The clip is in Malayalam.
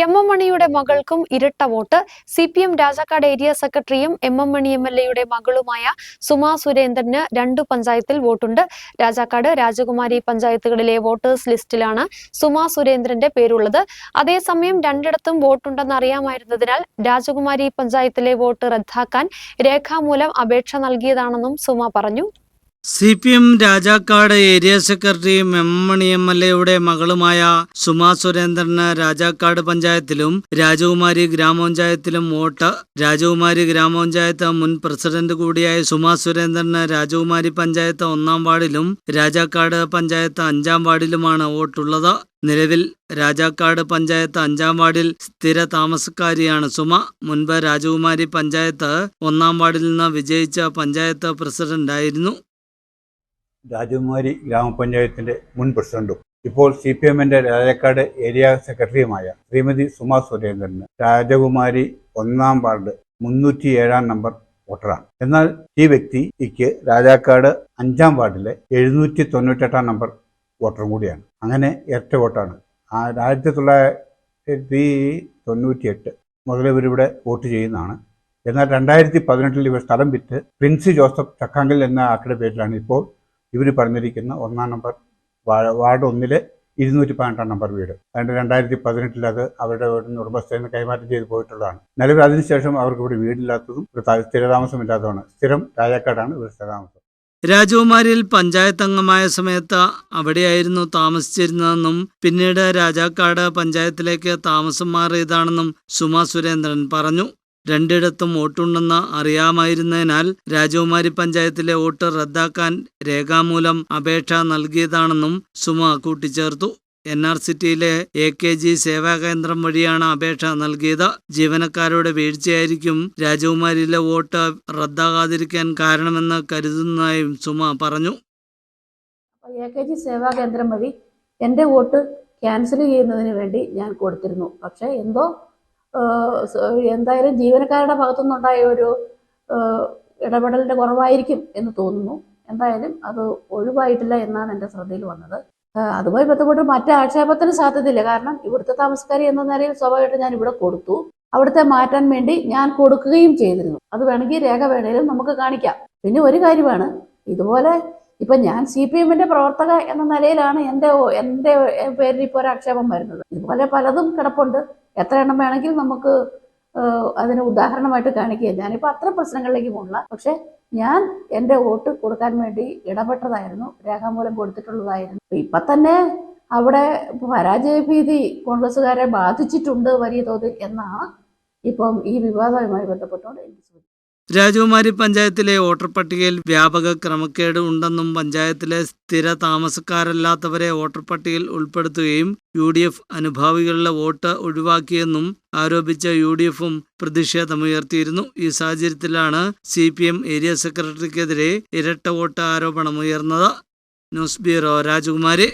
എം എം മണിയുടെ മകൾക്കും ഇരട്ട vote. C P M Rajakkad area സെക്രട്ടറിയും M M Mani M L എയുടെ മകളുമായ സുമാ സുരേന്ദ്രന് രണ്ടു പഞ്ചായത്തിൽ വോട്ടുണ്ട്. രാജാക്കാട് രാജകുമാരി പഞ്ചായത്തുകളിലെ വോട്ടേഴ്സ് ലിസ്റ്റിലാണ് സുമാ സുരേന്ദ്രന്റെ പേരുള്ളത്. അതേസമയം രണ്ടിടത്തും വോട്ടുണ്ടെന്ന് അറിയാമായിരുന്നതിനാൽ രാജകുമാരി പഞ്ചായത്തിലെ വോട്ട് റദ്ദാക്കാൻ രേഖാമൂലം അപേക്ഷ നൽകിയതാണെന്നും സുമ പറഞ്ഞു. C P M Rajakkad area സെക്രട്ടറിയും മെമ്മണി മണി എം എൽ എയുടെ മകളുമായ സുമാ സുരേന്ദ്രന് രാജാക്കാട് പഞ്ചായത്തിലും രാജകുമാരി ഗ്രാമപഞ്ചായത്തിലും വോട്ട്. രാജകുമാരി ഗ്രാമപഞ്ചായത്ത് മുൻ പ്രസിഡന്റ് കൂടിയായ സുമാ സുരേന്ദ്രന് രാജകുമാരി പഞ്ചായത്ത് ഒന്നാം വാർഡിലും രാജാക്കാട് പഞ്ചായത്ത് അഞ്ചാം വാർഡിലുമാണ് വോട്ടുള്ളത്. നിലവിൽ രാജാക്കാട് പഞ്ചായത്ത് അഞ്ചാം വാർഡിൽ സ്ഥിര താമസക്കാരിയാണ് സുമ. മുൻപ് രാജകുമാരി പഞ്ചായത്ത് ഒന്നാം വാർഡിൽ നിന്ന് വിജയിച്ച പഞ്ചായത്ത് പ്രസിഡന്റായിരുന്നു. രാജകുമാരി ഗ്രാമപഞ്ചായത്തിന്റെ മുൻ പ്രസിഡന്റും. ഇപ്പോൾ സി പി എമ്മിന്റെ രാജാക്കാട് ഏരിയ സെക്രട്ടറിയുമായ ശ്രീമതി സുമാ സുരേന്ദ്രന് രാജകുമാരി ഒന്നാം വാർഡ് മുന്നൂറ്റി ഏഴാം നമ്പർ വോട്ടറാണ്. എന്നാൽ ഈ വ്യക്തി വ്യക്തിക്ക് രാജാക്കാട് അഞ്ചാം വാർഡിലെ എഴുന്നൂറ്റി തൊണ്ണൂറ്റെട്ടാം നമ്പർ വോട്ടറും കൂടിയാണ്. അങ്ങനെ ഇരട്ട വോട്ടാണ്. ആ ആയിരത്തി തൊള്ളായിരത്തി തൊണ്ണൂറ്റി എട്ട് മുതൽ ഇവരിവിടെ വോട്ട് ചെയ്യുന്നതാണ്. എന്നാൽ രണ്ടായിരത്തി പതിനെട്ടിൽ ഇവർ സ്ഥലം വിറ്റ് പ്രിൻസ് ജോസഫ് ചക്കാങ്കൽ എന്ന ആളുടെ പേരിലാണ് ഇപ്പോൾ ഇവർ പറഞ്ഞിരിക്കുന്ന ഒന്നാം നമ്പർ വാർഡ് ഒന്നിലെ ഇരുന്നൂറ്റി പതിനെട്ടാം നമ്പർ വീട്. അതുകൊണ്ട് രണ്ടായിരത്തി പതിനെട്ടിൽ അത് അവരുടെ വീടിന് ഉടമസ്ഥയിൽ നിന്ന് കൈമാറ്റം ചെയ്ത് പോയിട്ടുള്ളതാണ്. നിലവിൽ അതിനുശേഷം അവർക്ക് ഇവിടെ വീടില്ലാത്തതും സ്ഥിരതാമസമില്ലാത്തതുമാണ്. സ്ഥിരം രാജാക്കാടാണ് ഇവർ സ്ഥിരതാമസം. രാജകുമാരിയിൽ പഞ്ചായത്ത് അംഗമായ സമയത്ത് അവിടെയായിരുന്നു താമസിച്ചിരുന്നതെന്നും പിന്നീട് രാജാക്കാട് പഞ്ചായത്തിലേക്ക് താമസം മാറിയതാണെന്നും സുമ സുരേന്ദ്രൻ പറഞ്ഞു. രണ്ടിടത്തും വോട്ടുണ്ടെന്ന് അറിയാമായിരുന്നതിനാൽ രാജകുമാരി പഞ്ചായത്തിലെ വോട്ട് റദ്ദാക്കാൻ രേഖാമൂലം അപേക്ഷ നൽകിയതാണെന്നും സുമ കൂട്ടിച്ചേർത്തു. എൻ ആർ സിറ്റിയിലെ എ കെ ജി സേവാകേന്ദ്രം വഴിയാണ് അപേക്ഷ നൽകിയത്. ജീവനക്കാരുടെ വീഴ്ചയായിരിക്കും രാജകുമാരിയിലെ വോട്ട് റദ്ദാകാതിരിക്കാൻ കാരണമെന്ന് കരുതുന്നതായും സുമ പറഞ്ഞു. എ കെ ജി സേവാ കേന്ദ്രം വഴി എന്റെ വോട്ട് ക്യാൻസൽ ചെയ്യുന്നതിന് വേണ്ടി ഞാൻ കൊടുത്തിരുന്നു. പക്ഷേ എന്തോ എന്തായാലും ജീവനക്കാരുടെ ഭാഗത്തുനിന്നുണ്ടായ ഒരു ഇടപെടലിന്റെ കുറവായിരിക്കും എന്ന് തോന്നുന്നു. എന്തായാലും അത് ഒഴിവായിട്ടില്ല എന്നാണ് എന്റെ ശ്രദ്ധയിൽ വന്നത്. അതുമായി ബന്ധപ്പെട്ട് മറ്റേ ആക്ഷേപത്തിന് സാധ്യതയില്ല. കാരണം ഇവിടുത്തെ താമസക്കാരി എന്ന നിലയിൽ സ്വാഭാവികമായിട്ട് ഞാൻ ഇവിടെ കൊടുത്തു. അവിടുത്തെ മാറ്റാൻ വേണ്ടി ഞാൻ കൊടുക്കുകയും ചെയ്തിരുന്നു. അത് വേണമെങ്കിൽ രേഖ വേണേലും നമുക്ക് കാണിക്കാം. പിന്നെ ഒരു കാര്യമാണ് ഇതുപോലെ ഇപ്പൊ ഞാൻ സി പി എമ്മിന്റെ പ്രവർത്തക എന്ന നിലയിലാണ് എന്റെ എന്റെ പേരിൽ ഇപ്പോൾ ഒരു ആക്ഷേപം വരുന്നത്. ഇതുപോലെ പലതും കിടപ്പുണ്ട്. എത്ര എണ്ണം വേണമെങ്കിൽ നമുക്ക് അതിന് ഉദാഹരണമായിട്ട് കാണിക്കുക ഞാനിപ്പോൾ അത്ര പ്രശ്നങ്ങളിലേക്ക് പോകില്ല പക്ഷെ ഞാൻ എന്റെ വോട്ട് കൊടുക്കാൻ വേണ്ടി ഇടപെട്ടതായിരുന്നു. രേഖാമൂലം കൊടുത്തിട്ടുള്ളതായിരുന്നു. ഇപ്പൊ തന്നെ അവിടെ പരാജയ ഭീതി കോൺഗ്രസ്സുകാരെ ബാധിച്ചിട്ടുണ്ട് വലിയ തോതിൽ എന്നാണ് ഇപ്പം ഈ വിവാദവുമായി ബന്ധപ്പെട്ടുകൊണ്ട് എനിക്ക് രാജകുമാരി പഞ്ചായത്തിലെ വോട്ടർ പട്ടികയിൽ വ്യാപക ക്രമക്കേട് ഉണ്ടെന്നും പഞ്ചായത്തിലെ സ്ഥിര താമസക്കാരല്ലാത്തവരെ വോട്ടർ പട്ടികയിൽ ഉൾപ്പെടുത്തുകയും യു ഡി എഫ് അനുഭാവികളുടെ വോട്ട് ഒഴിവാക്കിയെന്നും ആരോപിച്ച യു ഡി എഫും പ്രതിഷേധമുയർത്തിയിരുന്നു. ഈ സാഹചര്യത്തിലാണ് സി പി എം ഏരിയ സെക്രട്ടറിക്കെതിരെ ഇരട്ട വോട്ട് ആരോപണമുയർന്നത്. ന്യൂസ് ബ്യൂറോ രാജകുമാരി.